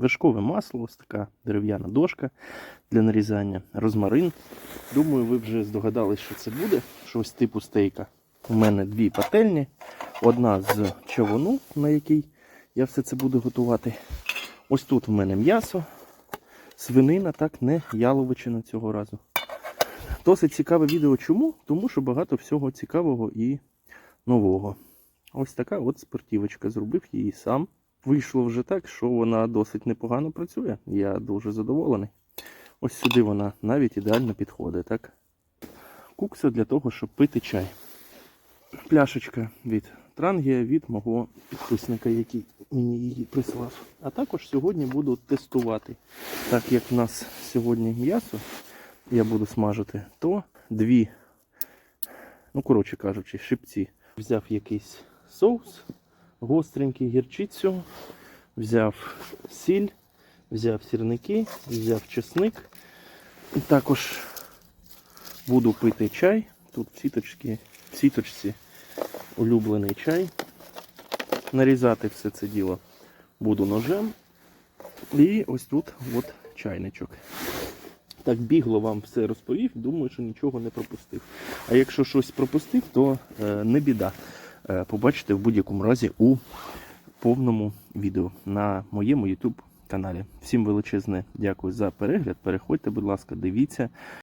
вершкове масло, ось така дерев'яна дошка для нарізання, розмарин. Думаю, ви вже здогадались, що це буде. Щось типу стейка. У мене дві пательні. Одна з човуну, на якій я все це буду готувати. Ось тут в мене м'ясо, свинина, так, не яловичина цього разу. Досить цікаве відео. Чому? Тому що багато всього цікавого і нового. Ось така от спортівочка. Зробив її сам. Вийшло вже так, що вона досить непогано працює. Я дуже задоволений. Ось сюди вона навіть ідеально підходить. Так? Кукса для того, щоб пити чай. Пляшечка від Трангія від мого підписника, який мені її прислав. А також сьогодні буду тестувати. Так як в нас сьогодні м'ясо, я буду смажити, то дві, ну коротше кажучи, шипці. Взяв якийсь соус, гостренький гірчицю, взяв сіль, взяв сірники, взяв чесник. І також буду пити чай. Тут в сіточці, в сіточці улюблений чай. Нарізати все це діло буду ножем. І ось тут от чайничок. Так бігло вам все розповів, думаю, що нічого не пропустив. А якщо щось пропустив, то е, не біда. Е, побачите в будь-якому разі у повному відео на моєму YouTube каналі. Всім величезне дякую за перегляд. Переходьте, будь ласка, дивіться.